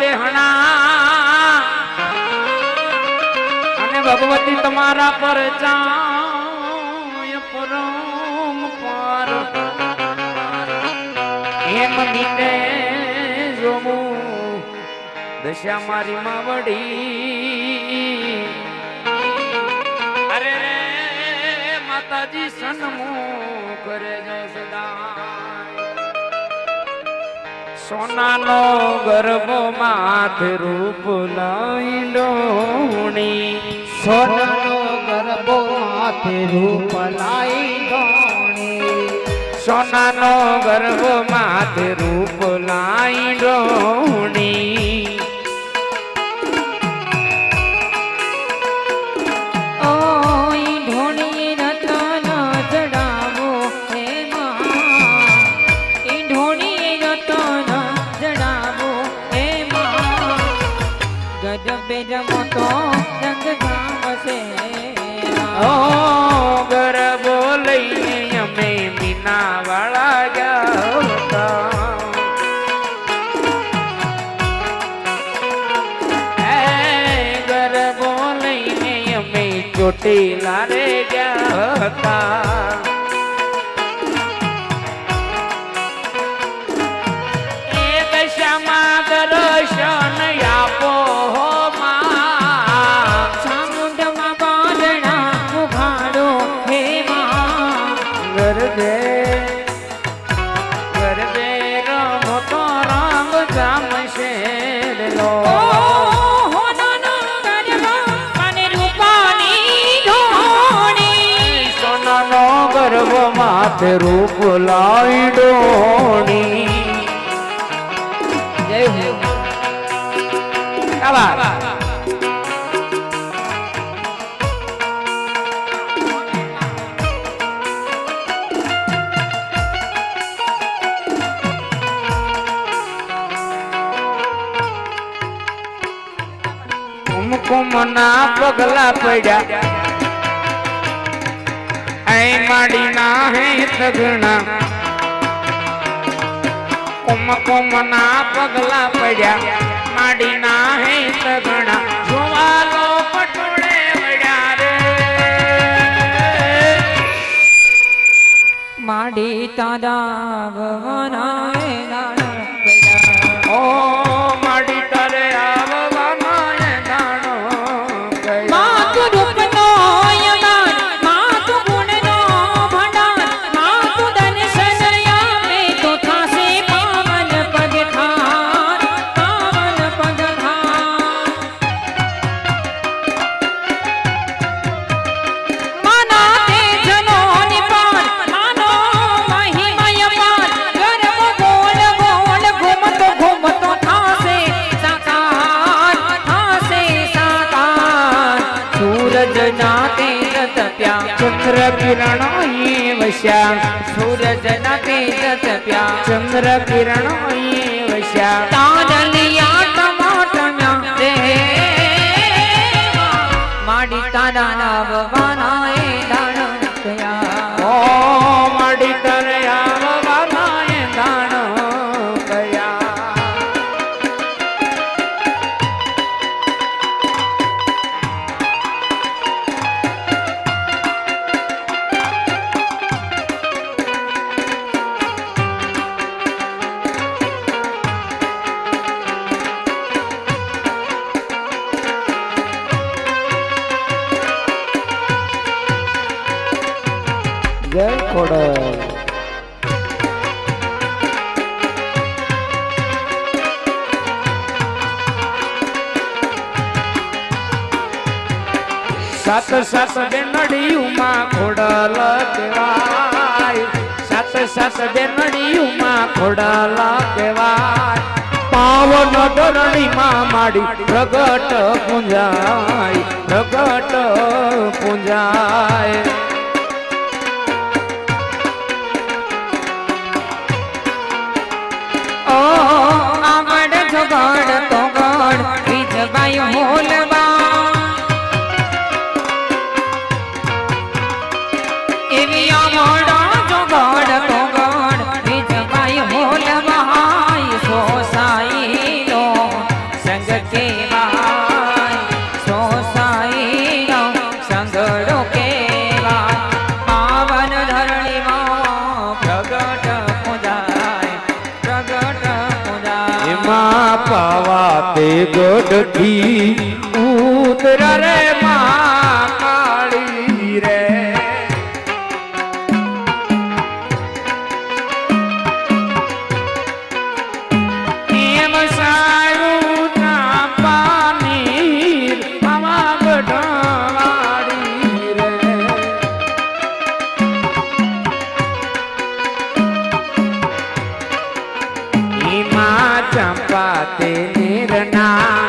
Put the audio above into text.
બેહણા અને ભગવતી તમારા પર ચાય પરમ પર. એમ નીને જોમું દશા મારી માવડી. અરે માતાજી સન્મુખ કરે જો સદા. સોનાનો ગરબો માથ રૂપ લઈ ડોણી. સોનાનો ગરબો માથ રૂપ લઈ ગોણી સોનાનો ગરબો માથ રૂપ લઈ ડોણી. મા ગજબે રમતો રંગ ગામશે ઓ ગરબો લઈને અમે મીના વાળા. એ ગરબો લઈને અમે ચોટીલા રે ગયા હતા ગરબે ગરબે રમો તો રામ જામ શેરલો ગર્ભ માથે રૂપ લાઈ ડોણી. હુકમના પગલા પડ્યા. એ માડીના હે સગણા કુમ કુમના પગલા પડ્યા. માડીના હે સગણા જોવાલો માડી તાદા વના ઓ વસ્યા સૂરજ ના તેજ તપ્યા ચંદ્ર કિરણ વસ્યા. માડી તારા જય ખોડલ. સાત સાત બેનડીયુમાં ખોડલ કહેવાય. સાત સાત બેનડીયુમાં ખોડલ કહેવાય. પાવન ધરણીમાં માડી પ્રગટ પૂંજાય પ્રગટ પૂંજાય. હાથે ગઢથી ઉતર રે કાળી રે. એમ સારું ના પાની આવા ગઢવાળી રે. હિમા ચંપા તેની ना